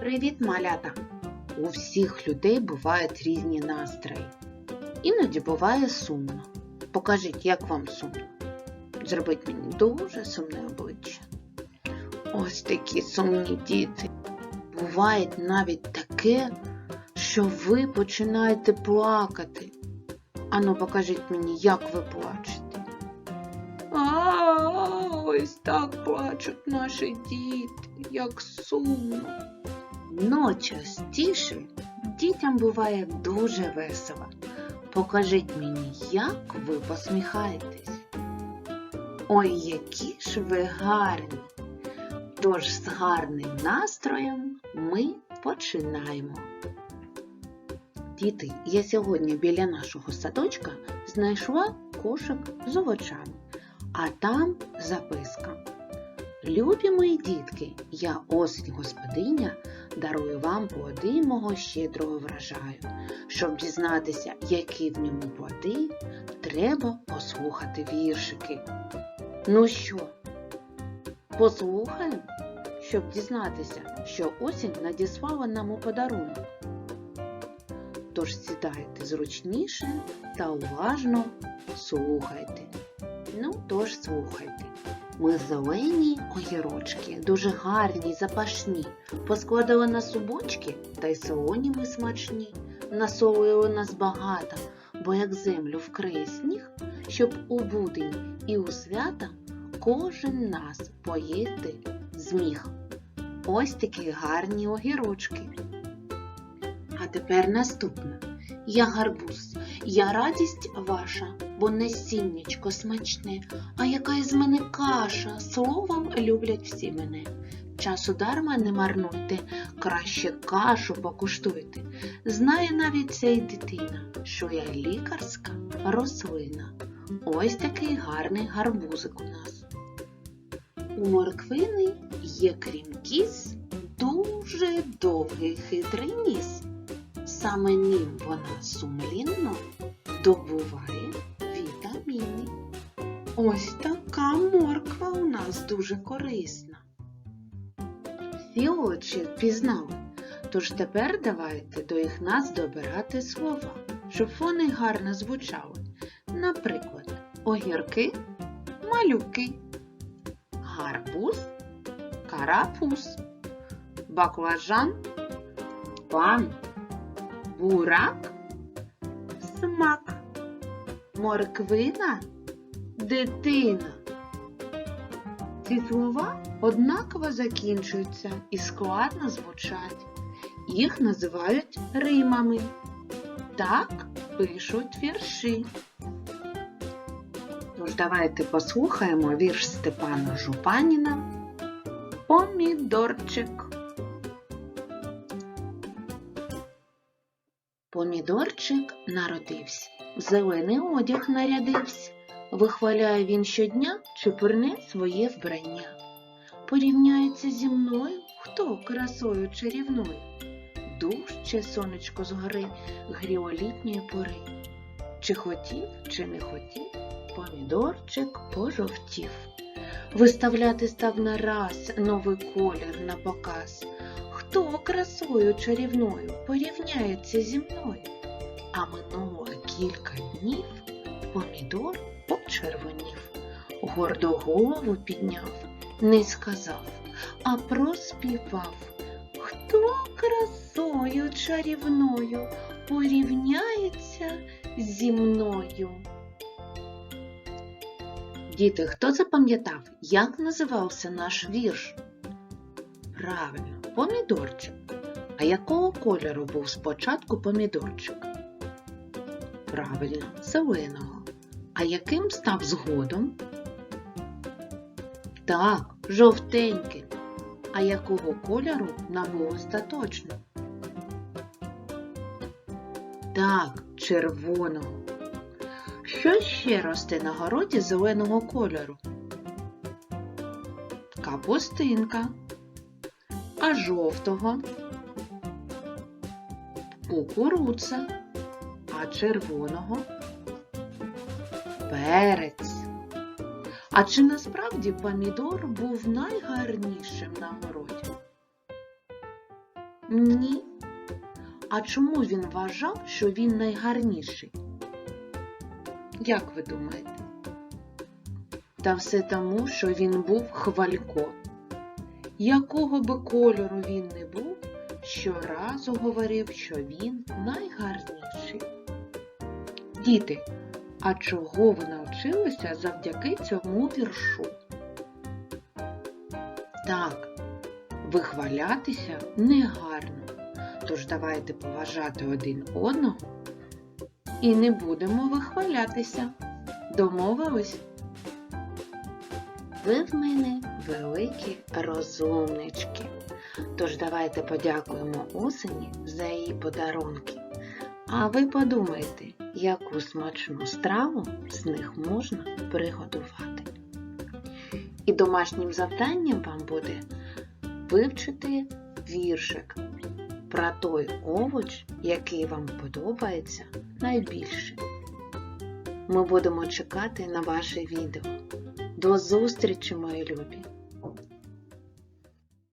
Привіт, малята! У всіх людей бувають різні настрої. Іноді буває сумно. Покажіть, як вам сумно. Зробіть мені дуже сумне обличчя. Ось такі сумні діти. Буває навіть таке, що ви починаєте плакати. Ану, покажіть мені, як ви плачете. А, ось так плачуть наші діти, як сумно. Но частіше дітям буває дуже весело. Покажіть мені, як ви посміхаєтесь. Ой, які ж ви гарні! Тож з гарним настроєм ми починаємо. Діти, я сьогодні біля нашого садочка знайшла кошик з овочами, а там записка. Любі мої дітки, я осінь господиня дарую вам плоди мого щедрого врожаю. Щоб дізнатися, які в ньому плоди, треба послухати віршики. Ну що, послухаємо, щоб дізнатися, що осінь надіслала нам у подарунок. Тож сідайте зручніше та уважно слухайте. Ну, тож слухайте. Ми зелені огірочки, дуже гарні, запашні, поскладали на субочки та й солоні ми смачні, насолили нас багато, бо як землю вкриє сніг, щоб у будень і у свята кожен нас поїсти зміг. Ось такі гарні огірочки. А тепер наступне. Я гарбуз, я радість ваша, бо насіннячко смачне, а яка із мене каша, словом люблять всі мене. Часу дарма не марнуйте, краще кашу покуштуйте. Знає навіть ця й дитина, що я лікарська рослина. Ось такий гарний гарбузик у нас. У морквини є крім кіз дуже довгий хитрий ніс. Саме ним вона сумлінно добуває вітаміни. Ось така морква у нас дуже корисна. Всі очі впізнали, тож тепер давайте до їх нас добирати слова, щоб вони гарно звучали. Наприклад, огірки малюки, гарбуз карапуз, баклажан пан бурак, смак, морквина, дитина. Ці слова однаково закінчуються і складно звучать. Їх називають римами. Так пишуть вірші. Тож давайте послухаємо вірш Степана Жупаніна Помідорчик. Помідорчик народився, в зелений одяг нарядився. Вихваляє він щодня чепурне своє вбрання. Порівняється зі мною, хто красою чарівною. Дужче сонечко згори гріло літньої пори. Чи хотів, чи не хотів, помідорчик пожовтів. Виставляти став нараз новий колір на показ. Хто красою чарівною порівняється зі мною? А минуло кілька днів помідор почервонів, гордо голову підняв, не сказав, а проспівав. Хто красою чарівною порівняється зі мною? Діти, хто запам'ятав, як називався наш вірш? Правильно, помідорчик. А якого кольору був спочатку помідорчик? Правильно, зеленого. А яким став згодом? Так, жовтеньким. А якого кольору набув остаточно? Так, червоного. Що ще росте на городі зеленого кольору? Капустинка. А жовтого? Кукурудза. А червоного? Перець. А чи насправді помідор був найгарнішим на городі? Ні. А чому він вважав, що він найгарніший? Як ви думаєте? Та все тому, що він був хвалько. Якого би кольору він не був, щоразу говорив, що він найгарніший. Діти, а чого ви навчилися завдяки цьому віршу? Так, вихвалятися негарно. Тож давайте поважати один одного і не будемо вихвалятися. Домовились? Ви в мене великі розумнички. Тож давайте подякуємо осені за її подарунки. А ви подумайте, яку смачну страву з них можна приготувати. І домашнім завданням вам буде вивчити віршик про той овоч, який вам подобається найбільше. Ми будемо чекати на ваше відео. До зустрічі, мої любі!